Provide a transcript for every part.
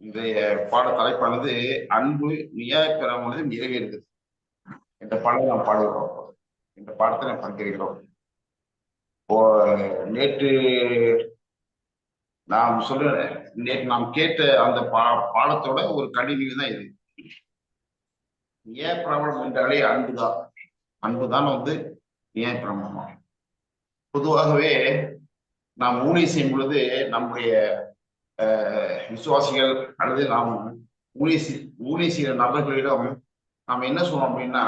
இன்றைய பாட தலைப்பானது அன்பு நியாயப்பெறாமனது நிறைவேறுகிறது என்ற பாடலை நாம் பாடுகிறோம் இந்த பாடத்தை நாம் பங்கேற்கிறோம். இப்போ நேற்று நாம் சொல்ல நேற்று நாம் கேட்ட அந்த பா பாடத்தோட ஒரு கடிதம் தான் இது. நியாயப்பிரமணம் பிரபலம் என்றாலே அன்புதான். அன்புதான் வந்து நியாயப்பிரமணம். பொதுவாகவே நாம் ஊழிய செய்யும் பொழுது நம்முடைய விசுவாசிகள் அல்லது நாம் ஊழிய ஊழிய செய்கிற நபர்களிடம் நாம் என்ன சொல்றோம் அப்படின்னா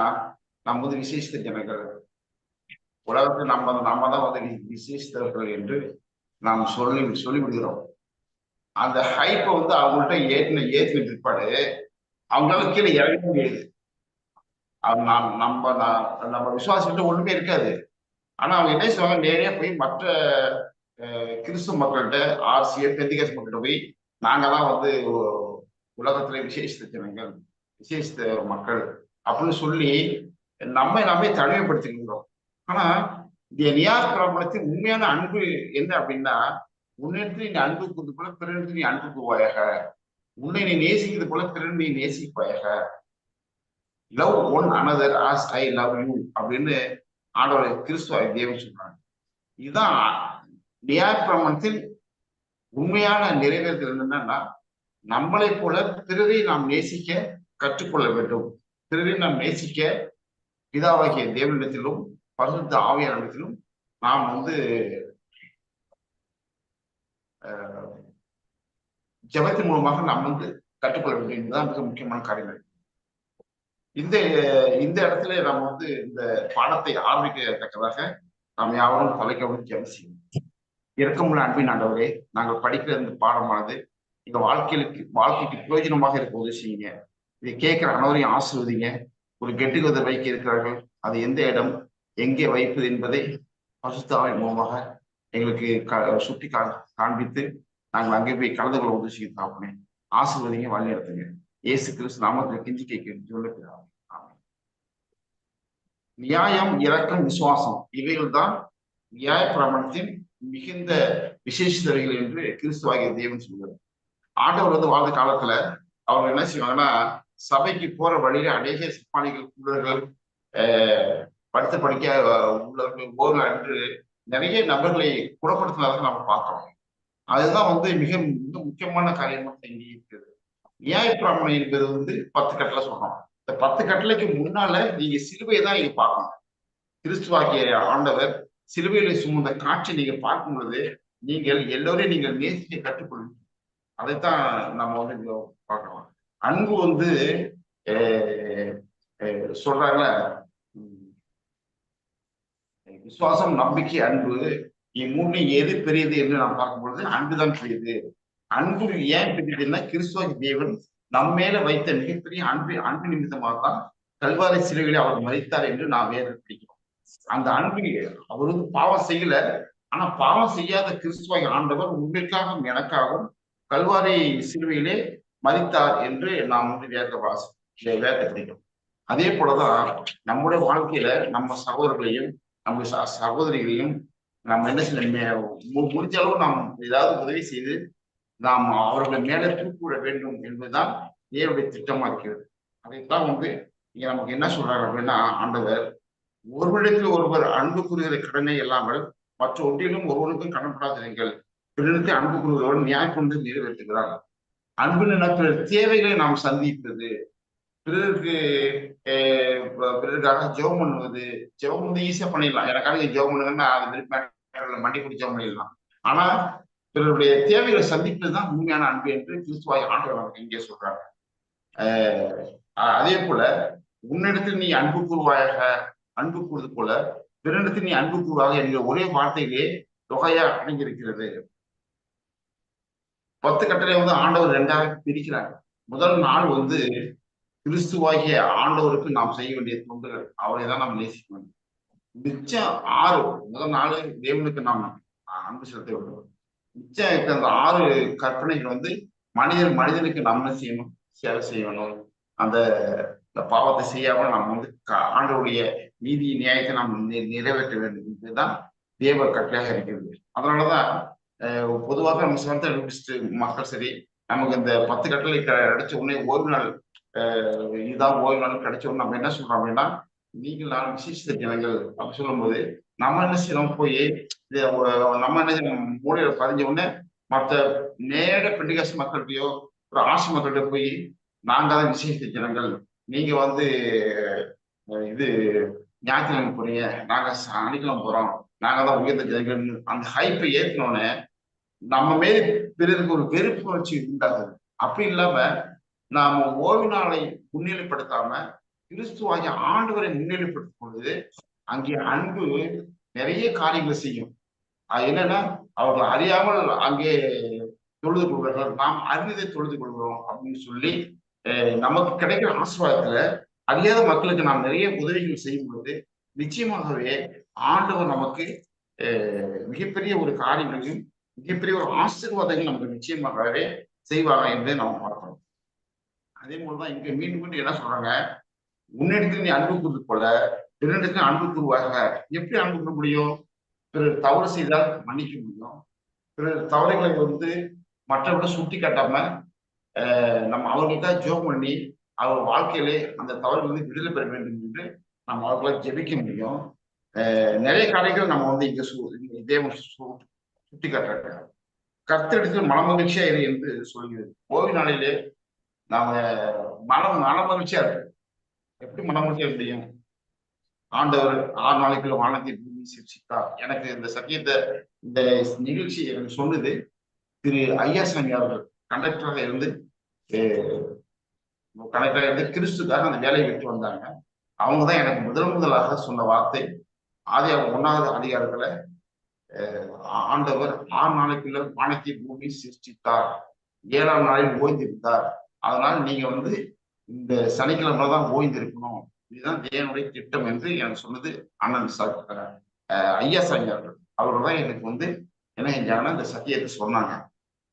நம்ம வந்து விசேஷித்த ஜனங்கள். உலகத்தில் நம்ம நம்ம தான் வந்து விசேஷித்தவர்கள் என்று நாம் சொல்லி சொல்லிவிடுகிறோம். அந்த ஹைப்பை வந்து அவங்கள்ட்ட ஏற்றின ஏற்றின பிற்பாடு அவங்களால கீழே இறங்க முடியாது. அவங்க நாம் நம்ம நம்ம விசுவாசிக்கிட்ட ஒண்ணுமே இருக்காது. ஆனா அவங்க என்ன செய்வாங்க? நேரே போய் மற்ற கிறிஸ்துவ மக்கள்கிட்ட ஆர்சிஎல் பெந்திகாஸ் மக்கள்கிட்ட போய் நாங்க தான் வந்து உலகத்துல விசேஷித்த ஜனங்கள் விசேஷித்த மக்கள் அப்படின்னு சொல்லி நம்ம நாமே தனிமைப்படுத்திக்கின்றோம். ஆனா இந்த நியாஸ் பிராமணத்தின் உண்மையான அன்பு என்ன அப்படின்னா உன்னிடத்துல நீ அன்பு கூறுது போல பிறனிடத்துல நீ அன்பு போவாயாக உன்னை நீ நேசிக்கிறது போல பிறன் நீ நேசிப்பாயாக. Love one another as I love you அப்படின்னு ஆண்டவர் கிறிஸ்துவ தேவன் சொல்றாங்க இதுதான் நியாயப்பிரமணத்தில் உண்மையான நிறைவேறுதல் என்னன்னா நம்மளை போல பிறரை நாம் நேசிக்க கற்றுக்கொள்ள வேண்டும். பிறரை நாம் நேசிக்க பிதாவாகிய தேவனிடத்திலும் பரிசுத்த ஆவியானிடத்திலும் நாம் வந்து ஜபத்தின் மூலமாக நாம் வந்து கற்றுக்கொள்ள வேண்டும். என்பதுதான் மிக முக்கியமான காரியங்கள். இந்த இந்த இடத்துல நம்ம வந்து இந்த பாடத்தை ஆரம்பிக்கத்தக்கதாக நாம் யாவரும் தலைக்க அவசியம் இறக்கமுள்ள அன்பின் ஆண்டவரே நாங்கள் படிக்கிற இந்த பாடமானது இந்த வாழ்க்கைக்கு வாழ்க்கைக்கு பிரயோஜனமாக இருக்க உதவி செய்யுங்க. இதை கேட்கிற அனைவரையும் ஆசிர்வதிங்க. ஒரு கெட்டுகதை வைக்க இருக்கிறார்கள். அது எந்த இடம் எங்கே வைப்பது என்பதை பசுத்தாவின் மூலமாக எங்களுக்கு சுட்டி கா காண்பித்து நாங்கள் அங்கே போய் கலந்து கொள்ள உதவி செய்ய தாப்பனே ஆசிர்வதிங்க வழிநடத்துங்க இயேசு கிறிஸ்து நாமத்தில் கிஞ்சி கேட்க நியாயம் இரக்கம் விசுவாசம் இவைகள் தான் நியாய பிரமாணத்தின் மிகுந்த விசேஷத்தவைகள் என்று கிறிஸ்துவாகிய தேவன் சொல்கிறார். ஆண்டவர் வந்து வாழ்ந்த காலத்துல அவங்க என்ன செய்வாங்கன்னா சபைக்கு போற வழியில அநேக சிப்பானிகள் கூடர்கள் படுத்த படிக்க உள்ளவர்கள் போர்கள் என்று நிறைய நபர்களை குணப்படுத்தினதாக நம்ம பார்க்கிறோம். அதுதான் வந்து மிக மிக முக்கியமான காரியமாக தங்கி இருக்குது. நியாய பிராமணம் என்பது வந்து பத்து கட்டளை சொல்றோம். இந்த பத்து கட்டளைக்கு முன்னால நீங்க சிலுவையை தான் நீங்க பார்க்கணும். கிறிஸ்துவாகிய ஆண்டவர் சிலுவையில சுமந்த காட்சி நீங்க பார்க்கும் பொழுது நீங்கள் எல்லோரையும் நீங்கள் நேசிக்க கற்றுக்கொள்ளும். அதைத்தான் நம்ம வந்து பார்க்கலாம் அன்பு வந்து சொல்றாங்க விசுவாசம் நம்பிக்கை அன்பு இம்மூணு எது பெரியது என்று நாம் பார்க்கும் பொழுது அன்புதான் பெரியது. அன்பு ஏன் பெரியதுன்னா கிறிஸ்துவ தேவன் நம்ம மேல வைத்த மிகப்பெரிய அன்பு அன்பு நிமித்தமாக தான் கல்வாரி சிலுவையில் அவர் மறித்தார் என்று நாம் வேறு பிடிக்கிறோம். அந்த அன்பு அவர் வந்து பாவம் செய்யல. ஆனா பாவம் செய்யாத கிறிஸ்துவை ஆண்டவர் உங்களுக்காகவும் எனக்காகவும் கல்வாரி சிலுவையிலே மதித்தார் என்று நாம் வந்து வேத வாசி வேத பிடிக்கும் அதே போலதான் நம்முடைய வாழ்க்கையில நம்ம சகோதரர்களையும் நம்ம சகோதரிகளையும் நம்ம என்ன செய்ய முடிஞ்ச அளவு நாம் ஏதாவது உதவி செய்து நாம் அவர்களை மேலே தூக்கிவிட வேண்டும் என்பதுதான் தேவனுடைய திட்டமா இருக்கிறது அதைத்தான் வந்து இங்க நமக்கு என்ன சொல்றாரு அப்படின்னா ஆண்டவர் ஒருவரிடத்தில் ஒருவர் அன்பு கூறுகிற கடனை இல்லாமல் மற்ற ஒன்றிலும் ஒருவனுக்கும் கடன்படாதீர்கள் பிறருக்கு அன்பு கூறுகிறவன் நியாயம் கொண்டு நிறைவேற்றுகிறார். அன்பு நினைப்பிற தேவைகளை நாம் சந்திப்பது பிறருக்கு பிறருக்காக ஜெபம் பண்ணுவது ஜெபம் வந்து ஈஸியா பண்ணிடலாம். எனக்காக ஜெபம் பண்ணுங்கன்னா அது மண்டி பிடிச்ச பண்ணிடலாம். ஆனா பிறருடைய தேவைகளை சந்திப்பது தான் உண்மையான அன்பு என்று கிறிஸ்துவாய் ஆண்டவர் நமக்கு இங்கே சொல்றாங்க அதே போல உன்னிடத்தில் நீ அன்பு கூறுவாயாக அன்பு கூறுவது போல பிறனிடத்தில் நீ அன்பு கூறுவாக என்கிற ஒரே வார்த்தையிலே தொகையா அடங்கியிருக்கிறது. பத்து கட்டளை வந்து ஆண்டவர் ரெண்டாக பிரிக்கிறாங்க முதல் நாள் வந்து கிறிஸ்துவாகிய ஆண்டவருக்கு நாம் செய்ய வேண்டிய தொண்டுகள். அவரை தான் நாம் நேசிக்க வேண்டும் மிச்சம் ஆறு முதல் நாள் தேவனுக்கு நாம் அன்பு செலுத்த வேண்டும். மிச்சம் இருக்க அந்த ஆறு கற்பனைகள் வந்து மனிதன் மனிதனுக்கு நம்ம செய்யணும் சேவை செய்யணும். அந்த பாவத்தை செய்யாம நம்ம வந்து ஆண்டவருடைய நீதி நியாயத்தை நாம் நிறைவேற்ற வேண்டும் இதுதான் தேவ கட்டளையாக இருக்கிறது அதனாலதான் பொதுவாக நம்ம சொந்த மக்கள் சரி நமக்கு இந்த பத்து கட்டளை க- கிடைச்ச உடனே ஓய்வு நாள் இதுதான் ஓய்வு நாள் கிடைச்ச உடனே நம்ம என்ன சொல்றோம் அப்படின்னா நீங்கள் நான் விசேஷ ஜனங்கள் அப்படி சொல்லும்போது நம்ம என்ன செய்யறோம்? போய் இதை நம்ம என்ன செய்யணும், மூலையில பதிஞ்ச உடனே மற்ற நேர பெண்டிகாசி மக்கள்கிட்டயோ ஒரு ஆசி மக்கள்கிட்ட போய் நாங்க தான் விசேஷ ஜனங்கள் நீங்க வந்து இது ஞாயிற்றுக்கிழமை போறீங்க. நாங்க சனிக்கிழமை போறோம். நாங்க தான் உயர்ந்த ஜனங்கள் அந்த ஹைப்பை ஏற்றினோடனே நம்ம மேல பிறருக்கு ஒரு வெறுப்பு வச்சு உண்டாகுது. அப்படி இல்லாம நாம ஓய்வு நாளை முன்னிலைப்படுத்தாம கிறிஸ்துவாகிய ஆண்டவரை முன்னிலைப்படுத்தும் பொழுது அங்கே அன்பு நிறைய காரியங்களை செய்யும். அது என்னன்னா அவர்கள் அறியாமல் அங்கே தொழுது கொள்வார்கள். நாம் அறிந்ததை தொழுது கொள்கிறோம் அப்படின்னு சொல்லி நமக்கு கிடைக்கிற ஆசீர்வாதத்துல அறியாத மக்களுக்கு நாம் நிறைய உதவிகள் செய்யும் பொழுது நிச்சயமாகவே ஆண்டவர் நமக்கு மிகப்பெரிய ஒரு காரியங்களையும் மிகப்பெரிய ஒரு ஆசீர்வாதங்கள் நமக்கு நிச்சயமாகவே செய்வாங்க என்பதை நாம் பார்க்கிறோம். அதே போலதான் இங்க மீண்டும் மீண்டும் என்ன சொல்றாங்க? உன்னிடத்தில் நீ அன்பு கூறுவது போல பிறனிடத்தில் அன்பு கூறுவாங்க எப்படி அன்பு கூற முடியும்? பிறர் தவறு செய்தால் மன்னிக்க முடியும். பிறர் தவறுகளை வந்து மற்றவர்கள் சுட்டி காட்டாம நம்ம அவர்கிட்ட ஜோம் பண்ணி அவர் வாழ்க்கையிலே அந்த தவறுகளிலிருந்து விடுதலை பெற வேண்டும் என்று நம்ம அவர்களால் ஜெபிக்க முடியும். நிறைய காரியங்கள் நம்ம வந்து இங்க தேவன் சுட்டி காட்டுறாங்க கர்த்தரிடத்தில் மனமகிழ்ச்சியா இரு என்று சொல்கிறது. ஓய்வு நாளிலே நாம மனம் மனமகிழ்ச்சியா இருக்கு எப்படி மனமகிழ்ச்சியா இருக்க முடியும்? ஆண்டவர் ஆறு நாளைக்குள்ள வானத்தை பூமி சிரிச்சிட்டார் எனக்கு இந்த சத்தியத்தை இந்த நிகழ்ச்சி எனக்கு சொன்னது திரு ஐயாசாமி அவர்கள் கண்டக்டராக இருந்து கண்டக்டராக வந்து கிறிஸ்துக்காக அந்த வேலையை விட்டு வந்தாங்க. அவங்க தான் எனக்கு முதல் முதலாக சொன்ன வார்த்தை. ஆதி ஒன்னாவது அதிகாரத்துல ஆண்டவர் ஆறு நாளைக்குள்ள வானத்தை பூமி சிருஷ்டித்தார். ஏழாம் நாளில் ஓய்ந்திருந்தார். அதனால் நீங்க வந்து இந்த சனிக்கிழமை தான் ஓய்ந்திருக்கணும். இதுதான் தேவனுடைய திட்டம் என்று எனக்கு சொன்னது அண்ணன் சா- ஐயா சாமி அவர்கள். அவர் தான் எனக்கு வந்து என்ன செஞ்சாங்கன்னா இந்த சத்தியத்தை சொன்னாங்க.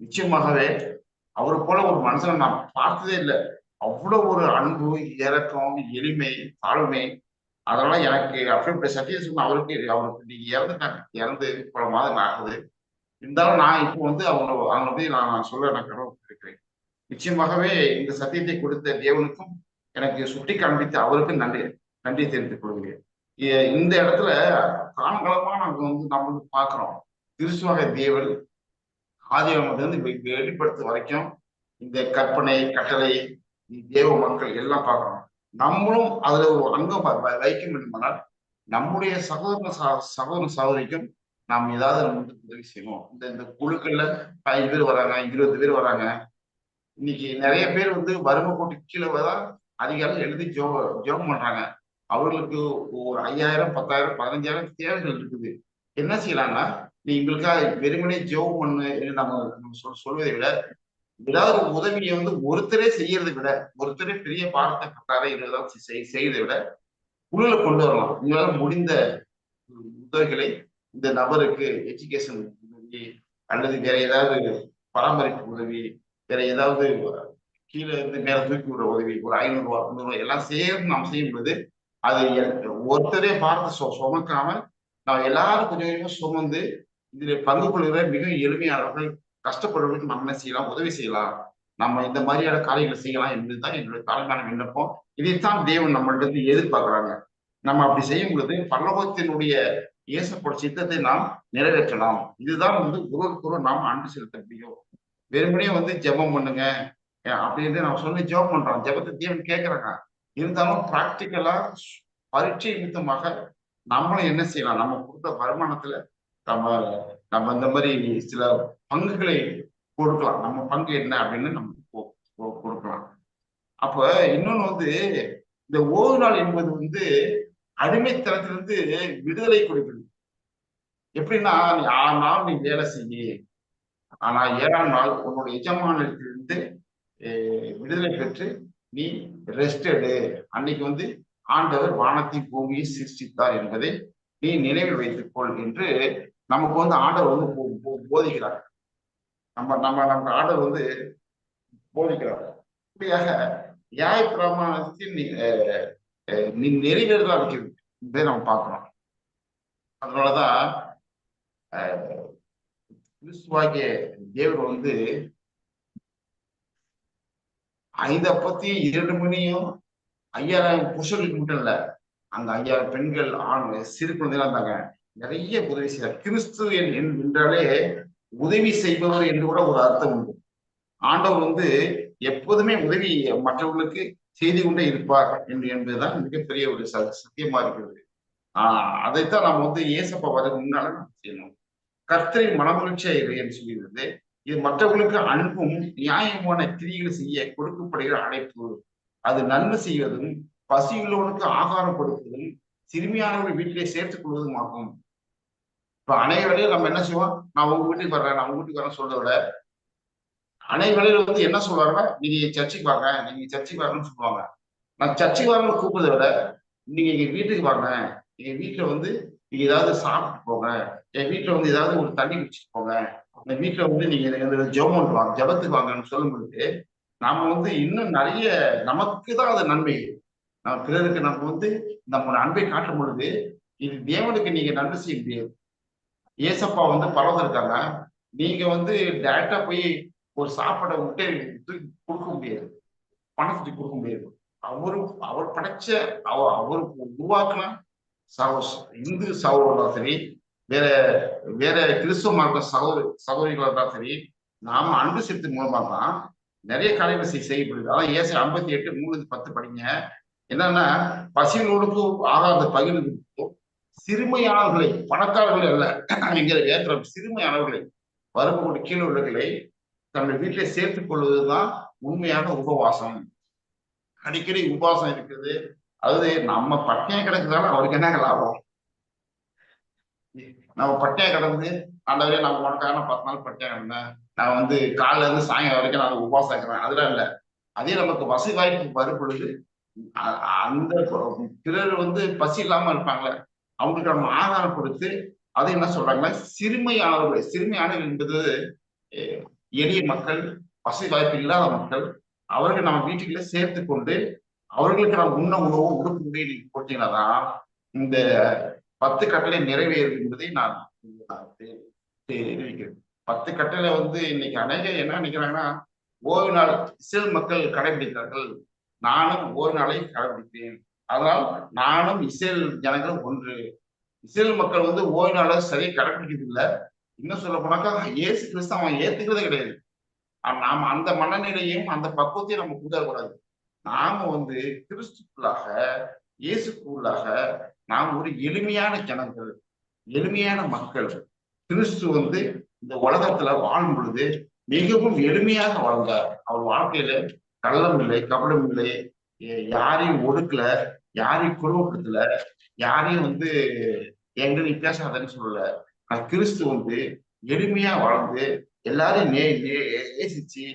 நிச்சயமாகவே அவரை போல ஒரு மனுஷனை நான் பார்த்ததே இல்லை. அவ்வளவு ஒரு அன்பு இறக்கம் எளிமை தாழ்மை அதெல்லாம் எனக்கு அப்படிப்பட்ட சத்தியம் அவருக்கு அவருக்கு நீங்க இறந்துட்டாங்க இறந்து பல மாதம் ஆகுது. இருந்தாலும் நான் இப்போ வந்து அவங்க அவங்க போய் நான் நான் சொல்ல நான் கடவுள் நிச்சயமாகவே இந்த சத்தியத்தை கொடுத்த தேவனுக்கும் எனக்கு சுட்டி காண்பித்த அவருக்கும் நன்றி நன்றி தெரிவித்துக் கொள்கிறேன். இந்த இடத்துல காலகாலமா நாங்கள் வந்து நம்ம வந்து பார்க்கிறோம். திருசுவாக தேவன் ஆதியாகமத்திலிருந்து வெ- வெளிப்படுத்த வரைக்கும் இந்த கற்பனை கட்டளை தேவ மக்கள் எல்லாம் பார்க்கணும். நம்மளும் அதுல ஒரு அங்கம் வைக்க வேண்டுமானால் நம்முடைய சகோதர ச- சகோதர சகோதரிக்கும் நாம் ஏதாவது நம்ம வந்து உதவி செய்யணும் இந்த இந்த குழுக்கள்ல பதினஞ்சு பேர் வராங்க இருபது பேர் வராங்க. இன்னைக்கு நிறைய பேர் வந்து வறுமை கோட்டு கீழே தான் அதிகாரம் எழுதி ஜோ ஜோகம் பண்றாங்க. அவர்களுக்கு ஒரு ஐயாயிரம் பத்தாயிரம் பதினஞ்சாயிரம் தேவைகள் இருக்குது. என்ன செய்யலாம்னா நீ எங்களுக்காக வெறுமனே ஜோகம் பண்ணு என்று நம்ம நம்ம சொல் சொல்வதை விட ஏதாவது ஒரு உதவியை வந்து ஒருத்தரே செய்யறதை விட ஒருத்தரே பெரிய பாடத்தை கட்டாரே இருபதாயிரம் செய் செய்யறதை விட குழுல கொண்டு வரலாம். உங்களால முடிந்த உதவிகளை இந்த நபருக்கு எஜுகேஷன் உதவி அல்லது வேற ஏதாவது பராமரிப்பு உதவி வேற ஏதாவது கீழே இருந்து மேல தூக்கி விடுற உதவி ஒரு ஐநூறு ரூபா முந்நூறு எல்லாம் சேர்ந்து நாம் செய்யும் பொழுது அது ஒருத்தரே பார்த்து சு- சுமக்காம நாம் எல்லாரும் கொஞ்சம் கொஞ்சமாக சுமந்து இதில் பங்கு கொள்கிற மிக எளிமையானவர்கள் கஷ்டப்படுறவங்களுக்கு நம்ம என்ன செய்யலாம்? உதவி செய்யலாம். நம்ம இந்த மாதிரியான காரியங்களை செய்யலாம் என்பதுதான் என்னுடைய தாழ்மையான விண்ணப்பம். இதைத்தான் தேவன் நம்மள்ட்ட எதிர்பார்க்கிறாங்க. நம்ம அப்படி செய்யும் பொழுது பரலோகத்தினுடைய இயேசப்போட சித்தத்தை நாம் நிறைவேற்றலாம். இதுதான் வந்து ஒருவருக்கொரு நாம் அன்பு செலுத்த முடியும். வெறுமனே வந்து ஜெபம் பண்ணுங்க. அஹ் அப்படின்னு நான் சொல்லி ஜெபம் பண்றோம். ஜெபத்தை தேவன் கேட்கறாங்க. இருந்தாலும் பிராக்டிக்கலா பரீட்சை நிமித்தமாக நம்மளும் என்ன செய்யலாம்? நம்ம கொடுத்த வருமானத்துல நம்ம நம்ம இந்த மாதிரி சில பங்குகளை கொடுக்கலாம். நம்ம பங்கு என்ன அப்படின்னு நம்ம கொடுக்கலாம். அப்ப இன்னொன்னு வந்து இந்த ஓய்வு நாள் என்பது வந்து அடிமைத்தனத்திலிருந்து விடுதலை கொடுக்குது எப்படின்னா நீ ஆறு நாள் நீ வேலை செய்ய. ஆனா ஏழாம் நாள் உன்னோட எஜமானத்திலிருந்து விடுதலை பெற்று நீ ரெஸ்ட் எடு. அன்னைக்கு வந்து ஆண்டவர் வானத்தின் பூமியை சிருஷ்டித்தார் என்பதை நீ நினைவில் வைத்துக்கொள் என்று நமக்கு வந்து ஆர்டர் வந்து போ- போ- போதிக்கிறார். நம்ம நம்ம நம்ம ஆர்டர் வந்து போதிக்கிறார். இப்படியாக நியாய பிரமாணத்தின் நி- அஹ், நீ இருக்கிறது இதை நம்ம பார்க்கிறோம். அதனாலதான் கிறிஸ்துவாகிய தேவர் வந்து ஐந்து பத்தி இரண்டு மணியும் ஐயாயிரம் புருஷர்களுக்கு மட்டும் இல்ல அந்த ஐயாயிரம் பெண்கள் ஆண் சிறு குழந்தைகள் இருந்தாங்க. நிறைய உதவி செய்தார். கிறிஸ்து என்றாலே உதவி செய்பவர் என்று கூட ஒரு அர்த்தம் உண்டு. ஆண்டவர் வந்து எப்போதுமே உதவி மற்றவர்களுக்கு செய்து கொண்டே இருப்பார் என்று என்பதுதான் மிகப்பெரிய ஒரு ச- சத்தியமா இருக்கிறது. ஆஹ் அதைத்தான் நம்ம வந்து ஏசப்பா வர முன்னால செய்யணும். கர்த்தரை மனமகிழ்ச்சியா இரு என்று சொல்லியிருந்தது. இது மற்றவர்களுக்கு அன்பும் நியாயமான கிரிகளை செய்ய கொடுக்கப்படுகிற அழைப்பு. அது நன்மை செய்வதும் பசியுள்ளவனுக்கு ஆகாரம் கொடுப்பதும் சிறுமியானவர்கள் வீட்டிலே சேர்த்துக் கொள்வதும் ஆகும் இப்ப அநேக நம்ம என்ன செய்வோம்? நான் உங்க வீட்டுக்கு வர்றேன் நான் உங்க வீட்டுக்கு வரேன் சொல்றத விட அணை வந்து என்ன சொல்லுவாங்கன்னா நீங்க சர்ச்சுக்கு வாங்க நீங்க சர்ச்சுக்கு வரணும்னு சொல்லுவாங்க. நான் சர்ச்சைக்கு வரணும்னு கூப்பிடுறத விட நீங்க எங்க வீட்டுக்கு வாங்க. எங்க வீட்டுல வந்து நீங்க ஏதாவது சாப்பிட்டு போங்க. என் வீட்டுல வந்து ஏதாவது ஒரு தண்ணி குடிச்சிட்டு போங்க. அந்த வீட்டுல வந்து நீங்க எனக்கு வந்து ஜெபம் பண்ணுவாங்க வாங்க ஜெபத்துக்கு வாங்கன்னு சொல்லும் பொழுது நாம வந்து இன்னும் நிறைய நமக்கு தான் அது நன்மை. நம்ம பிறருக்கு நம்ம வந்து நம்ம அன்பை காட்டும் பொழுது இது தேவனுக்கு நீங்க நன்மை செய்ய முடியாது. ஏசப்பா வந்து பரவ இருக்காங்க நீங்க வந்து டேரக்டா போய் ஒரு சாப்பாடை விட்டு தூக்கி கொடுக்க முடியாது. பணத்தை கொடுக்க முடியாது. அவரு அவர் படைச்ச அவ அவருக்கு உருவாக்கின சகோ இந்து சகோதரா சரி வேற வேற கிறிஸ்துவ மார்க்க சகோதரி சகோதரிகளாக இருந்தாலும் சரி நாம அன்பு செலுத்து மூலமா தான் நிறைய காரியங்கள் செய்யப்படுது. அதான் ஏசை ஐம்பத்தி எட்டு மூணு பத்து படிங்க. என்னன்னா பசிகளோடுக்கு ஆகாத பகிர்ந்து சிறுமையானவர்களை பணக்காரர்கள் அல்ல. என்கிற வேற்ற சிறுமையானவர்களை வறுமையோடு கீழே உள்ளவர்களை தன்னுடைய வீட்டிலே சேர்த்துக் கொள்வதுதான் உண்மையான உபவாசம். அடிக்கடி உபவாசம் இருக்குது அதாவது நம்ம பட்டினியா கிடக்குதால அவருக்கு என்ன லாபம்? நம்ம பட்டினியா கிடந்து ஆண்டவரே நான் உனக்காக பத்து நாள் பட்டினியா கிடந்தேன். நான் வந்து காலைல இருந்து சாயங்காலம் வரைக்கும் நான் உபவாசம் இருக்கிறேன். அதெல்லாம் இல்ல. அதே நமக்கு வசதி வாய்ப்பு வரும் பொழுது அ- அந்த பிறர் வந்து பசி இல்லாம இருப்பாங்களே. அவங்களுக்கு நம்ம கொடுத்து அதை என்ன சொல்றாங்கன்னா சிறுமையானவர்கள் சிறுமையானவர் என்பது எளிய மக்கள் வசதி வாய்ப்பு இல்லாத மக்கள் அவர்கள் நம்ம வீட்டுக்குள்ள சேர்த்து கொண்டு அவர்களுக்கு நம்ம உண்ண உணவு உடுப்பு உடை நீங்க போட்டீங்கன்னா தான் இந்த பத்து கட்டளை நிறைவேறும் என்பதை நான் தெரிவிக்கிறேன். பத்து கட்டளை வந்து இன்னைக்கு அநேக என்ன நினைக்கிறாங்கன்னா ஓய்வு நாள் சில மக்கள் கடைபிடிக்கிறார்கள் நானும் ஓய்வு நாளை கடைபிடிக்கிறேன் அதனால் நானும் இஸ்ரேல் ஜனங்களும் ஒன்று. இஸ்ரேல் மக்கள் வந்து ஓய்வு நாளை சரியா கடைபிடிக்கிறது இல்லை இன்னும் சொல்ல போனாக்கா இயேசு கிறிஸ்து அவன் ஏத்துக்கிறதே கிடையாது. ஆனா, நாம அந்த மனநிலையும் அந்த பக்குவத்தையும் நம்ம கூடாது. நாம வந்து கிறிஸ்துக்குள்ளாக இயேசுக்குள்ளாக நாம் ஒரு எளிமையான ஜனங்கள் எளிமையான மக்கள். கிறிஸ்து வந்து இந்த உலகத்துல வாழும் பொழுது மிகவும் எளிமையாக வாழ்ந்தார். அவர் வாழ்க்கையில கள்ளம் இல்லை கபடம் இல்லை யாரையும் ஒடுக்கல. யாரையும் குறவப்படுத்தல யாரையும் வந்து எங்க நீ பேசாதன்னு சொல்லல. ஆனா கிறிஸ்து வந்து எளிமையா வாழ்ந்து எல்லாரையும் நே நேசிச்சு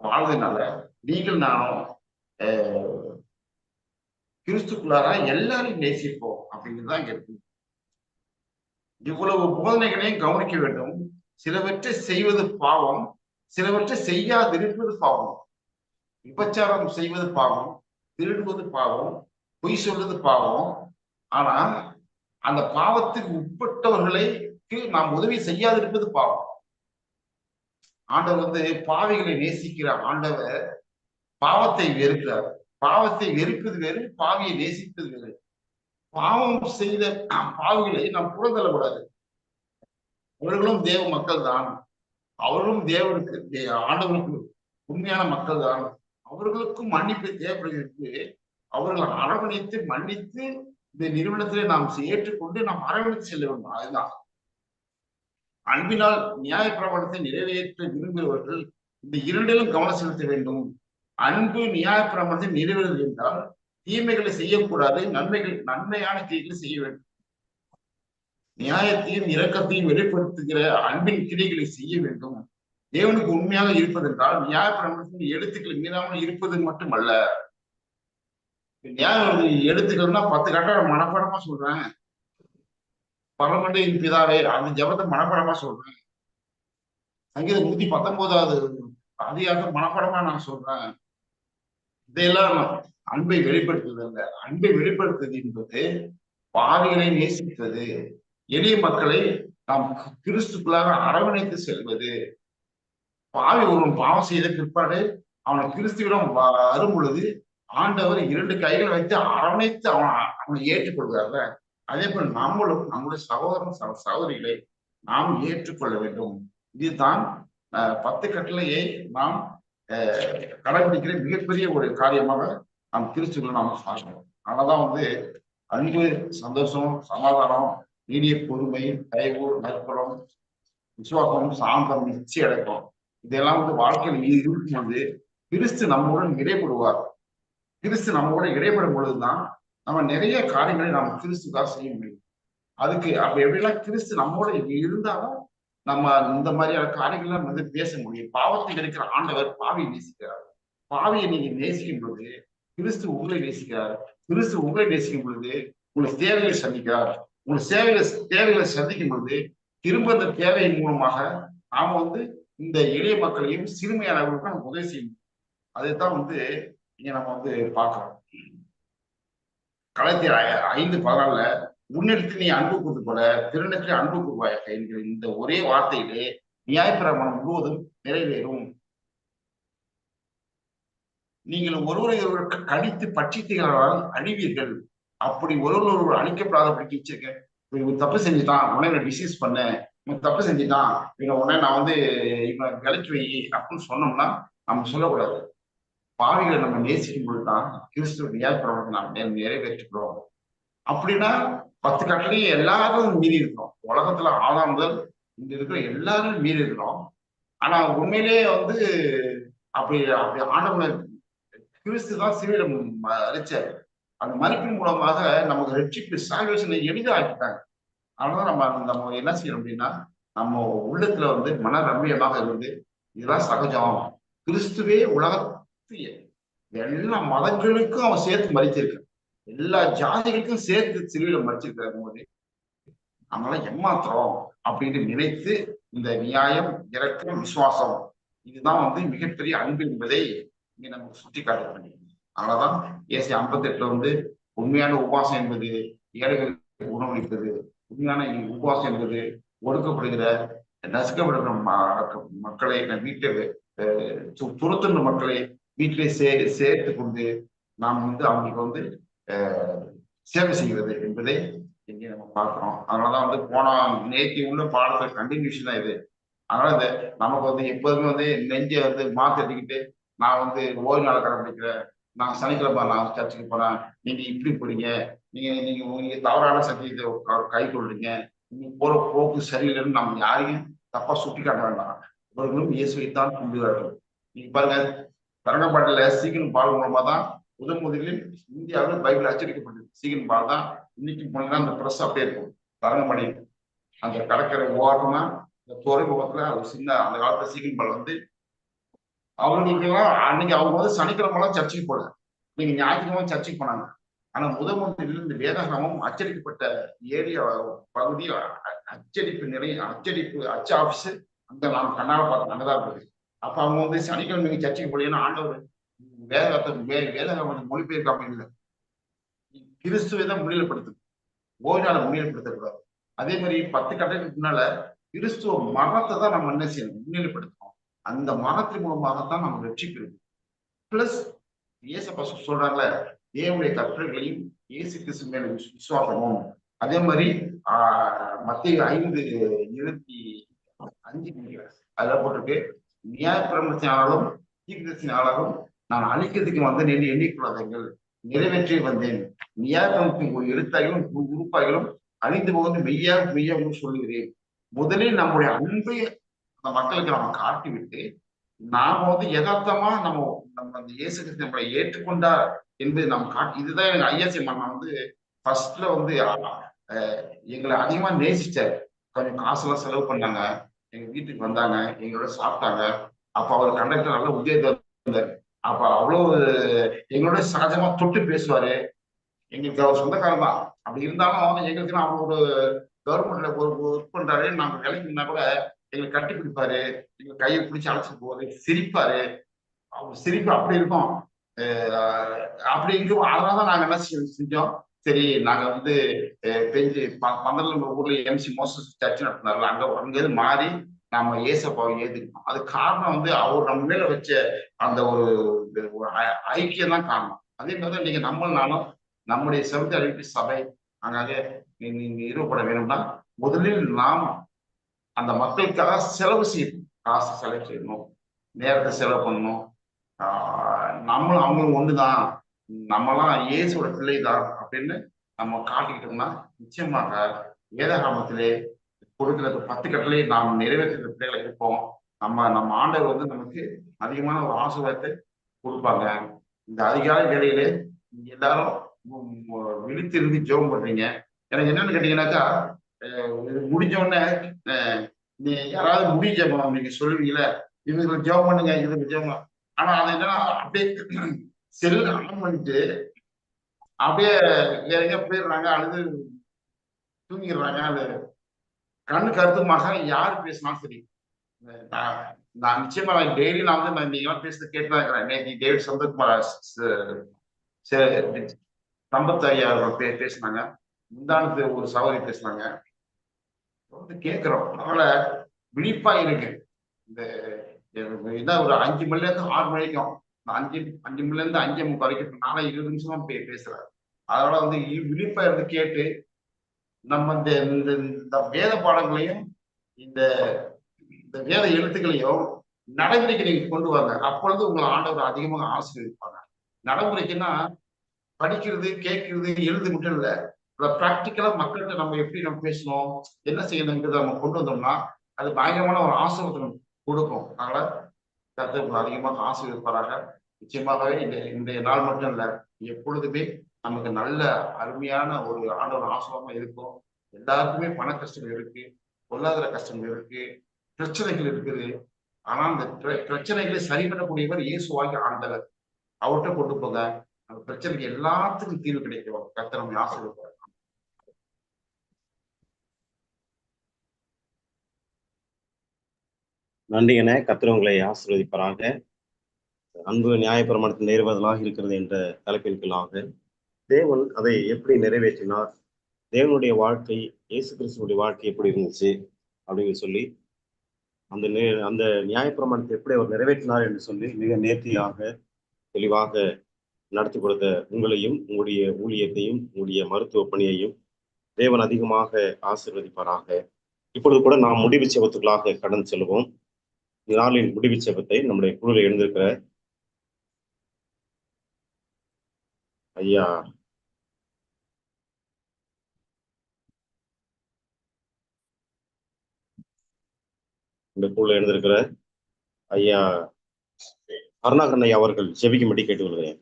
வாழ்ந்ததுனால நீங்கள் நானும் அஹ், எல்லாரையும் நேசிப்போம் அப்படிங்கிறது தான் இருக்கு. இவ்வளவு போதனைகளையும் கவனிக்க வேண்டும். சிலவற்றை செய்வது பாவம் சிலவற்றை செய்யாதிருப்பது பாவம். விபச்சாரம் செய்வது பாவம் திருடுவது பாவம் பொய் சொல்றது பாவம். ஆனா அந்த பாவத்துக்கு உட்பட்டவர்களுக்கு நாம் உதவி செய்யாதிருப்பது பாவம். ஆண்டவர் வந்து பாவிகளை நேசிக்கிற ஆண்டவர் பாவத்தை வெறுக்கிறார். பாவத்தை வெறுப்பது வேறு பாவியை நேசிப்பது வேறு. பாவம் செய்த பாவிகளை நாம் புறந்தள்ளக்கூடாது. அவர்களும் தேவ மக்கள் தான் அவர்களும் தேவனுக்கு ஆண்டவனுக்கு உண்மையான மக்கள் தான் அவர்களுக்கும் மன்னிப்பு தேவைப்படுகிறது. அவர்களை அரவணைத்து மன்னித்து இந்த நிறுவனத்திலே நாம் ஏற்றுக்கொண்டு நாம் அரவணைத்து செல்ல வேண்டும். அதுதான். அன்பினால் நியாய பிரமாணத்தை நிறைவேற்ற விரும்புகிறவர்கள் இந்த இரண்டிலும் கவனம் செலுத்த வேண்டும். அன்பு நியாய பிரமாணத்தை நிறைவேறுவது என்றால் தீமைகளை செய்யக்கூடாது நன்மைகள் நன்மையான கிரிகளை செய்ய வேண்டும். நியாயத்தையும் இரக்கத்தையும் வெளிப்படுத்துகிற அன்பின் கிரிகளை செய்ய வேண்டும். தேவனுக்கு உண்மையாக இருப்பதென்றால் நியாய பிரமாணத்தின் எழுத்துக்களை மீறாமல் இருப்பது மட்டுமல்ல. ஏன் எடுத்துக்கணும்னா பத்து கட்டம் மனப்பாடமா சொல்றேன். பரமண்டையின் பிதாவே அந்த ஜபத்தை மனப்பாடமா சொல்றேன். சங்கீதம் நூத்தி பத்தொன்பதாவது அதிகாரத்தை மனப்பாடமா நான் சொல்றேன். இதையெல்லாம் அன்பை வெளிப்படுத்துவது அல்ல. அன்பை வெளிப்படுத்துவது என்பது பாவிகளை நேசித்தது. எளிய மக்களை நாம் கிறிஸ்துக்குள்ளாக அரவணைத்து செல்வது. பாவி ஒருவன் பாவம் செய்த பிற்பாடு அவனை கிறிஸ்துவிடம் வரும் பொழுது ஆண்டவர் இரண்டு கைகளை வைத்து அரவணைத்து அவன் அவனை ஏற்றுக்கொள்கிறார்ல அதே போல் நம்மளும் நம்முடைய சகோதரன் சகோதரிகளை நாம் ஏற்றுக்கொள்ள வேண்டும். இதுதான் பத்து கட்டளையை நாம் கடைபிடிக்கிற மிகப்பெரிய ஒரு காரியமாக நாம் திருச்சிகளை நாம் பார்க்கணும் அதனாலதான் வந்து அன்பு சந்தோஷம் சமாதானம் நீடிய பொறுமை தயவு நற்புறம் விசுவாசம் சாந்தம் நிச்சயம் அடைக்கும் இதெல்லாம் வந்து வாழ்க்கையில் இருக்கும்போது கிறிஸ்து நம்முடன் இடைப்படுவார் கிறிஸ்து நம்மோட இடைப்படும் பொழுதுதான் நம்ம நிறைய காரியங்களை நாம் கிறிஸ்துக்காக செய்ய முடியும். அதுக்கு அப்ப எப்படிலாம் கிறிஸ்து நம்மோட இருந்தாலும் நம்ம இந்த மாதிரியான காரியங்கள்லாம் வந்து பேச முடியும். பாவத்தில் இருக்கிற ஆண்டவர் பாவியை நேசிக்கிறார். பாவியை நீங்க நேசிக்கும் பொழுது கிறிஸ்து உங்களை நேசிக்கிறார். கிறிஸ்து உங்களை நேசிக்கும் பொழுது உங்களுக்கு தேவைகளை சந்திக்கிறார். உங்களுக்கு சேவைகளை தேவைகளை சந்திக்கும் பொழுது திரும்ப இந்த தேவையின் மூலமாக நாம வந்து இந்த எளிய மக்களையும் சிறுமையானவர்களுக்கும் நம்ம உதவி செய்யணும் அதைத்தான் வந்து இங்க நம்ம வந்து பார்க்கிறோம். களத்தில் ஐந்து பதினாலுல உன்னிடத்தில் நீ அன்பு கூட்டு போல திருநத்தில் அன்பு கூறுவாயாக என்கிற இந்த ஒரே வார்த்தையிலே நியாயப்பிரமாணம் முழுவதும் நிறைவேறும். நீங்கள் ஒருவரை ஒருவர் கடித்து பட்சித்தீர்களால் அழிவீர்கள். அப்படி ஒருவர் ஒருவர் அழிக்கப்படாதபடிக்கு வச்சிருக்கேன். இவன் தப்பு செஞ்சுட்டான் உடனே டிசீஸ் பண்ண இவன் தப்பு செஞ்சுட்டான். இவன் உடனே நான் வந்து இவன் விலைக்கு வை அப்படின்னு சொன்னோம்னா நம்ம சொல்லக்கூடாது. பாவிகளை நம்ம நேசிக்கும் பொழுதுதான் கிறிஸ்துவ நியாயப்பிரமாணத்தை நாம் நிறைவேற்றுகிறோம். அப்படின்னா பத்து கட்டளையும் எல்லாரும் மீறி இருக்கிறோம் உலகத்துல ஆதாம் முதல் இங்க இருக்கிற எல்லாரும் மீறி இருக்கிறோம் ஆனா உண்மையிலேயே வந்து அப்படி அப்படி ஆண்டவன் கிறிஸ்து தான் சிவிலம் அழிச்சாரு. அந்த மறுப்பின் மூலமாக நமக்கு ரட்சிப்பு சால்வேஷனை எளிதாக்கிட்டாங்க அதனால நம்ம நம்ம என்ன செய்யணும் அப்படின்னா நம்ம உள்ளத்துல வந்து மன ரம்மியமாக இருந்து இதெல்லாம் சகஜம் கிறிஸ்துவே எல்லா மதங்களுக்கும் அவன் சேர்த்து மறிச்சிருக்கான். எல்லா ஜாதிகளுக்கும் சேர்த்து சிலுவையில மறைச்சிருக்கிற போது நம்மளால ஏமாத்திரம் அப்படின்னு நினைத்து இந்த நியாயம் இறக்கம் விசுவாசம் இதுதான் வந்து மிகப்பெரிய அன்பு என்பதை இங்க நமக்கு சுட்டி காட்ட வேண்டும் அதனாலதான் ஏசி ஐம்பத்தி எட்டுல வந்து உண்மையான உபவாசம் என்பது ஏழைகள் உணவளிப்பது உண்மையான உபவாசம் என்பது ஒடுக்கப்படுகிற நசுக்கப்படுகிற மக்களை வீட்டை துரத்துன்ற மக்களை வீட்டிலே சே சேர்த்து கொண்டு நாம் வந்து அவங்களுக்கு வந்து சேவை செய்கிறது என்பதை இங்கே நம்ம பார்க்குறோம். அதனாலதான் வந்து போன நேற்று உள்ள பாடத்துல கண்டினியூஷன் தான் இது. அதனால இந்த நமக்கு வந்து எப்போதுமே வந்து நெஞ்சை வந்து மாத்திட்டுக்கிட்டு நான் வந்து ஓய்வு நாள் கடைபிடிக்கிறேன் நான் சனிக்கிழமை நான் சர்ச்சுக்கு போறேன் நீங்க இப்படி போறீங்க நீங்க நீங்க நீங்க தவறான சத்தியத்தை கை கொள்றீங்க நீங்க போற போக்கு சரியில்லைன்னு நம்ம யாரையும் தப்பா சுட்டி காட்ட வேண்டாம். இவர்களும் இயேசுவைத்தான் கும்பிடுவார்கள் நீங்க பாருங்க தரங்கப்பாட்டில சீக்கிரம் பால் மூலமா தான் முதன் முதலில் இந்தியாவில் பைபிள் அச்சடிக்கப்பட்டது. சீகன் பால் தான் இன்னைக்கு போனீங்கன்னா அந்த பிரஸ் அப்படியே இருக்கும். தரங்கமணி அந்த கடற்கரை ஓரமா இந்த துறைமுகத்துல ஒரு சின்ன அந்த காலத்துல சீகன் பால் வந்து அவங்களுக்கு எல்லாம் அன்னைக்கு அவங்க வந்து சனிக்கிழமெல்லாம் சர்ச்சைக்கு போல. நீங்க ஞாயிற்றுக்கிழமை சர்ச்சைக்கு போனாங்க. ஆனா முதல் முதலில் இந்த வேதாகமம் அச்சடிக்கப்பட்ட ஏரியா பகுதி அச்சடிப்பு நிறைய அச்சடிப்பு அச்சு ஆபீஸ் அங்க நான் கண்ணால பார்த்தோம் அங்கதான் இருக்குது அப்ப அவங்க வந்து சனிக்கிழமை சர்ச்சைக்கு போலீங்கன்னா ஆண்டவர் வேதத்தை வே வேதகம் மொழிபெயர்க்காம இல்லை. கிறிஸ்துவை தான் முன்னிலைப்படுத்து ஓய்நாள முன்னிலைப்படுத்தக்கூடாது. அதே மாதிரி பத்து கட்டத்துக்கு முன்னால கிறிஸ்துவ மரத்தை தான் நம்ம என்ன செய்யணும்? முன்னிலைப்படுத்தணும். அந்த மரத்தின் மூலமாகத்தான் நம்ம வெற்றிக்கிறோம் பிளஸ் இயேசப்பா சொல்றாங்கல்ல தேவனுடைய கற்றல்களையும் இயேசு கிறிஸ்து மேல விசுவாசமும். அதே மாதிரி ஆஹ் மத்திய ஐந்து இருபத்தி அஞ்சு அதுல போட்டிருக்கு. நியாய பிரமத்தினாலும் தீர்க்கத்தினாலும் நான் அழிக்கிறதுக்கு வந்தேன் என்று எண்ணிக்கொள்ளாதீர்கள் நிறைவேற்றி வந்தேன். நியாயத்தின் ஒரு எழுத்தாயிலும் உறுப்பாயிலும் அழிந்து போவது மெய்யாக மெய்யாக சொல்லுகிறேன். முதலில் நம்முடைய அன்பை அந்த மக்களுக்கு நம்ம காட்டிவிட்டு நாம வந்து யதார்த்தமா நம்ம நம்ம அந்த இயேசு நம்மளை ஏற்றுக்கொண்டார் என்பது நம்ம காட்டி இதுதான் எனக்கு ஐயாசி மன்னா வந்து ஃபர்ஸ்ட்ல வந்து எங்களை அதிகமா நேசிச்சார். கொஞ்சம் காசுலாம் செலவு பண்ணாங்க. எங்க வீட்டுக்கு வந்தாங்க எங்களோட சாப்பிட்டாங்க. அப்ப அவர் கண்டக்டர் நல்ல உத்தியோகத்தை அப்ப அவ்வளவு எங்களோட சகஜமா தொட்டு பேசுவாரு. எங்களுக்கு அவர் சொந்தக்காரன் தான். அப்படி இருந்தாலும் எங்களுக்கு அவங்க ஒரு கவர்மெண்ட்ல ஒரு ஒர்க் பண்றாரு. நாங்க வேலைக்குனா கூட எங்களை கட்டி பிடிப்பாரு எங்க கையை பிடிச்சி அழைச்சிட்டு போவாரு. சிரிப்பாரு. அவர் சிரிப்பு அப்படி இருக்கும். அப்படி இருக்கும். அதனாலதான் நாங்க என்ன செஞ்சோம்? சரி நாங்க வந்து பெஞ்சு பந்தல ஊர்ல எம்சி மோசஸ் சர்ச் நடத்தினார்ல அங்க அங்கிருந்து மாறி நாம ஏசப்பாவை ஏத்துக்கணும் அது காரணம் வந்து அவர் நம்ம மேல வச்ச அந்த ஒரு இது ஒரு ஐ- ஐக்கியம் தான் காரணம். அதே மாதிரி தான் நீங்க நம்மளாலும் நம்முடைய செவந்தி அறிவிப்பு சபை அங்காக நீங்க நீங்க ஈடுபட வேணும்னா முதலில் நாம் அந்த மக்களுக்காக செலவு செய்யணும். காசு செலவு செய்யணும் நேரத்தை செலவு பண்ணணும். நம்மளும் அவங்களும் ஒண்ணுதான். நம்மளாம் இயேசுவோட பிள்ளை தான் அப்படின்னு நம்ம காட்டிக்கிட்டோம்னா நிச்சயமாக வேதகாமத்திலே கொடுக்கிற பத்து கட்டளை நாம் நிறைவேற்றுகிற பிள்ளைகளை இருப்போம். நம்ம நம்ம ஆண்டவர் வந்து நமக்கு அதிகமான ஒரு ஆசீர்வாதத்தை கொடுப்பாங்க. இந்த அதிகாலை வேலையிலே எல்லாரும் விழித்திருந்து ஜெபம் பண்றீங்க. எனக்கு என்னன்னு கேட்டீங்கன்னாக்கா முடிஞ்சோடனே இது முடிஞ்ச உடனே நீ யாராவது முடி ஜெபம் நீங்க சொல்லுவீங்களே இவங்களுக்கு ஜெபம் பண்ணுங்க இதுக்கு ஜெபம் ஆனா அது என்னன்னா அப்படியே செல் ஆன் பண்ணிட்டு அப்படியே எங்க போயிடுறாங்க அழுது தூங்கிடுறாங்க. அது கண்ணு கருத்துமாக யார் பேசினாலும் சரி. நான் நான் நிச்சயமா நான் டெய்லி நான் வந்து நான் நீங்க பேசுறது கேட்டு தான் இருக்கிறேன் நேற்று டேவிட் சந்தகுமார் ச- சம்பத் ஐயா பே பேசினாங்க. முந்தானத்து ஒரு சவாரி பேசினாங்க. வந்து கேட்கிறோம். அதனால விழிப்பா இருக்கு இந்த என்ன ஒரு அஞ்சு மணில இருந்து ஆறு மணிக்கும் அஞ்சு அஞ்சு மணில இருந்து அஞ்சு முக்கால் வரைக்கும் நாளை இருபது நிமிஷமா பே பேசுறேன். அதனால வந்து இ- இருந்து கேட்டு நம்ம இந்த இந்த இந்த வேத பாடங்களையும் இந்த இந்த வேத எழுத்துக்களையும் நடைமுறைக்கு நீங்க கொண்டு வாங்க. அப்பொழுது உங்களை ஆண்டவர் அதிகமாக ஆசீர்வதிப்பாங்க. நடைமுறைக்குன்னா படிக்கிறது கேட்கறது எழுது மட்டும் இல்லை ப்ராக்டிக்கலா மக்கள்கிட்ட நம்ம எப்படி நம்ம பேசணும் என்ன செய்யணுங்கிறத நம்ம கொண்டு வந்தோம்னா அது பயங்கரமான ஒரு ஆசீர்வாதம் கொடுக்கும். அதனால கருத்து உங்களை அதிகமாக ஆசீர்வதிப்பாராக நிச்சயமாகவே இந்த இன்றைய நாள் மட்டும் இல்லை எப்பொழுதுமே நமக்கு நல்ல அருமையான ஒரு ஆண்டவர் ஆசீர்வாதமா இருக்கும் எல்லாருக்குமே பண கஷ்டங்கள் இருக்கு பொருளாதார கஷ்டங்கள் இருக்கு பிரச்சனைகள் இருக்குது. ஆனா அந்த பிர- பிரச்சனைகளை சரி பண்ணக்கூடியவர் இயேசுவாகி ஆண்டவர். அவர்கிட்ட கொண்டு போங்க. அந்த பிரச்சனைக்கு எல்லாத்துக்கும் தீர்வு கிடைக்கும். ஆசை நம்மை ஆசீர்வதிப்பார் நன்றியன கத்திரவங்களை உங்களை அன்பு நியாயப்பிரமாணத்தில் நேர்வதலாக இருக்கிறது என்ற தலைப்பிற்குள்ளாக தேவன் அதை எப்படி நிறைவேற்றினார்? தேவனுடைய வாழ்க்கை இயேசு கிறிஸ்துவனுடைய வாழ்க்கை எப்படி இருந்துச்சு? அப்படின்னு சொல்லி அந்த நே- அந்த நியாயப்பிரமாணத்தை எப்படி அவர் நிறைவேற்றினார் என்று சொல்லி மிக நேர்த்தியாக தெளிவாக நடத்தி கொடுத்த உங்களையும் உங்களுடைய ஊழியத்தையும் உங்களுடைய மருத்துவ பணியையும் தேவன் அதிகமாக ஆசீர்வதிப்பாராக. இப்பொழுது கூட நாம் முடிவு செவத்துக்களாக கடந்து செல்வோம். நாளின் முடிவு செபத்தை நம்முடைய குழுவில் எழுந்திருக்கிற ஐயா. இந்த குழுவில் எழுந்திருக்கிற ஐயா கருணாகரன் ஐயா அவர்கள் ஜெபிக்கும்படி கேட்டுக்கொள்கிறேன்.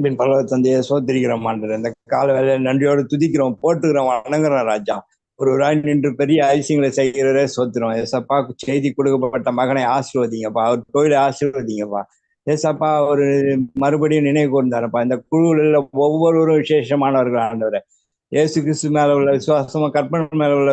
அன்பின் பரவ தந்தையை சோத்திரிக்கிறோம் ஆண்டு இந்த கால வேலை நன்றியோடு துதிக்கிறோம் போட்டுக்கிறோம் வணங்குறோம் ராஜா. ஒரு ராய் நின்று பெரிய அதிசயங்களை செய்கிறவரே சோத்திரம். ஏசப்பா செய்தி கொடுக்கப்பட்ட மகனை ஆசீர்வதிங்கப்பா. அவர் கோயிலை ஆசீர்வதிங்கப்பா. ஏசப்பா ஒரு மறுபடியும் நினைவு கூர்ந்தாரப்பா. இந்த குழுவில் ஒவ்வொருவரும் விசேஷமானவர்கள் ஆண்டவரை. ஏசு கிறிஸ்து மேல உள்ள விசுவாசமும் கற்பனை மேல உள்ள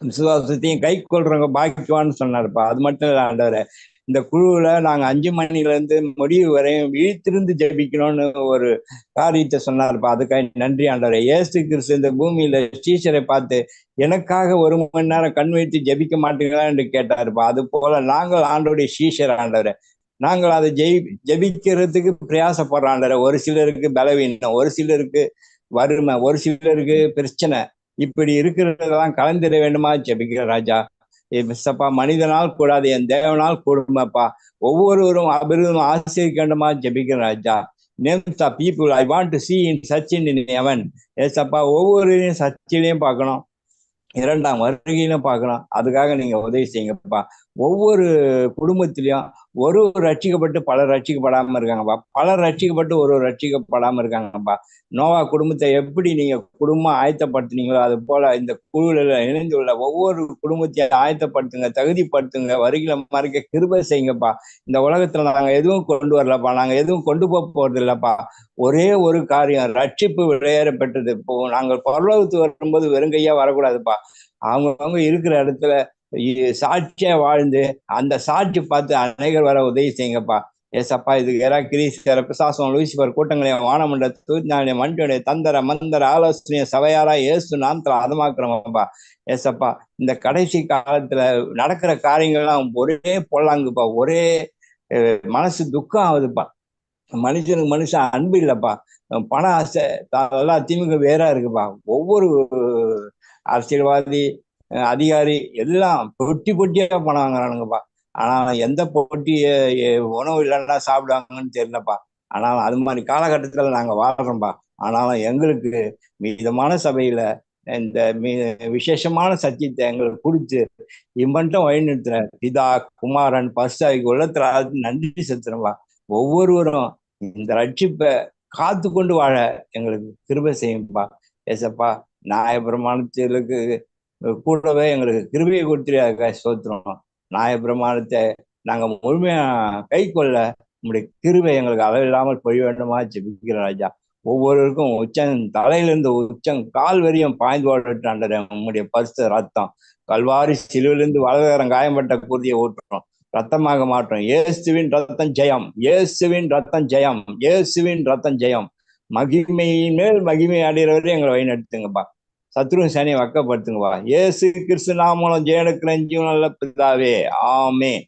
விசுவாசத்தையும் கை கொள்றவங்க பாக்கிவான்னு சொன்னாருப்பா. அது மட்டும் இல்லை ஆண்டவரை. இந்த குழுவில் நாங்கள் அஞ்சு மணிலேருந்து முடிவு வரையும் விழித்திருந்து ஜெபிக்கணும்னு ஒரு காரியத்தை சொன்னார்ப்பா. அதுக்காக நன்றி ஆண்டவரே. ஏசு கிறிஸ்து இந்த பூமியில் டீச்சரை பார்த்து எனக்காக ஒரு மணி நேரம் கண் வைத்து ஜெபிக்க மாட்டீங்களா என்று கேட்டாருப்பா. அது போல நாங்கள் ஆண்டோடைய சீஷர் ஆண்டவர். நாங்கள் அதை ஜெயி ஜெபிக்கிறதுக்கு பிரயாசப்படுறோம் ஒரு சிலருக்கு பலவீனம் ஒரு சிலருக்கு வறுமை ஒரு சிலருக்கு பிரச்சனை. இப்படி இருக்கிறதெல்லாம் கலந்துட வேண்டுமா? ஜபிக்கிற ராஜா. மிஸ்ஸப்பா மனிதனால் கூடாது என் தேவனால் கூடுமாப்பா. ஒவ்வொருவரும் அபிருதும் ஆசிரியக்கண்டமா ஜபிக்கிற ராஜா. Names of people I want to see in Sachin in heaven ஏசப்பா ஒவ்வொருவரையும் சர்ச்சிலையும் பார்க்கணும். இரண்டாம் வருகையிலும் பார்க்கணும். அதுக்காக நீங்க உதவி செய்யுங்கப்பா. ஒவ்வொரு குடும்பத்திலையும் ஒரு ரட்சிக்கப்பட்டு பலர் ரட்சிக்கப்படாம இருக்காங்கப்பா. பலர் ரட்சிக்கப்பட்டு ஒரு ஒரு ரட்சிக்கப்படாம இருக்காங்கப்பா. நோவா குடும்பத்தை எப்படி நீங்க குடும்பம் ஆயத்தப்படுத்துனீங்களோ அது போல இந்த குழுவில் இணைந்துள்ள ஒவ்வொரு குடும்பத்தையும் ஆயத்தப்படுத்துங்க தகுதிப்படுத்துங்க வருகிற மறைக்க கிருபை செய்யுங்கப்பா. இந்த உலகத்துல நாங்க எதுவும் கொண்டு வரலப்பா. நாங்க எதுவும் கொண்டு போக போறது இல்லப்பா. ஒரே ஒரு காரியம் ரட்சிப்பு விளையாட பெற்றது. இப்போ நாங்கள் பரலோகத்து வரும்போது வெறுங்கையா வரக்கூடாதுப்பா. அவங்கவுங்க இருக்கிற இடத்துல சாட்சியா வாழ்ந்து அந்த சாட்சி பார்த்து அநேகர் வர உதவி செய்யுங்கப்பா. ஏசப்பா இதுக்கு எரா கிரீஸ்கர பிசாசம் லூசிபர் கூட்டங்களையும் வானமண்ட தூஞ்சாலிய மண்டியுடைய தந்தர மந்தர ஆலோசனைய சபையாரா ஏசு நாமத்துல அதமாக்குறோம்ப்பா ஏசப்பா இந்த கடைசி காலத்துல நடக்கிற காரியங்கள்லாம் ஒரே பொல்லாங்குப்பா. ஒரே மனசு துக்கம் ஆகுதுப்பா. மனுஷனுக்கு மனுஷன் அன்பு இல்லப்பா. பண ஆசை த- எல்லாம் திமுக வேற இருக்குப்பா. ஒவ்வொரு அரசியல்வாதி அதிகாரி எல்லாம் பொட்டி பொட்டியா பணம் வாங்குறானுங்கப்பா ஆனா எந்த பொட்டிய உணவு இல்லைன்னா சாப்பிடுவாங்கன்னு தெரியலப்பா. ஆனாலும் அது மாதிரி காலகட்டத்துல நாங்க வாழ்கிறோம்ப்பா ஆனாலும் எங்களுக்கு மீதமான சபையில இந்த மீ விசேஷமான சத்தியத்தை எங்களுக்கு கொடுத்து இம்மட்டும் வழிநிறுத்துற பிதா குமாரன் பஸ்தாவிக்கு உள்ளத்துல நன்றி செலுத்துறோம்பா. ஒவ்வொருவரும் இந்த ரட்சிப்பை காத்து கொண்டு வாழ எங்களுக்கு திரும்ப செய்யும்பா. ஏசப்பா நியாயப்பிரமாணத்திற்கு கூடவே எங்களுக்கு கிருபையை கொடுத்துருக்காக நாய பிரமாணத்தை நாங்கள் முழுமையாக கை கொள்ள நம்முடைய கிருபை எங்களுக்கு அளவில்லாமல் பொழிய வேண்டுமா ஜெபிக்கிற ராஜா. ஒவ்வொருவருக்கும் உச்சம் தலையிலிருந்து உச்சம் கால் வரியும் பாய்ந்து ஓடட்டாண்டற உங்களுடைய பரிசு ரத்தம். கல்வாரி சிலுவிலிருந்து வலதுகரம் காயம்பட்ட குருதியை ஊற்றுறோம் ரத்தமாக மாற்றோம் இயேசுவின் ரத்தம் ஜெயம். இயேசுவின் ரத்தம் ஜெயம். இயேசுவின் ரத்தம் ஜெயம். மகிமையின் மேல் மகிமை அடைகிறவரை எங்களை வழிநடத்துங்கப்பா. சத்ரு சனியை வக்கப்படுத்துங்கப்பா. ஏசு கிறிஸ்து நாமூலம் ஜெயனுக்கு நஞ்சு நல்ல பிதாவே. ஆமே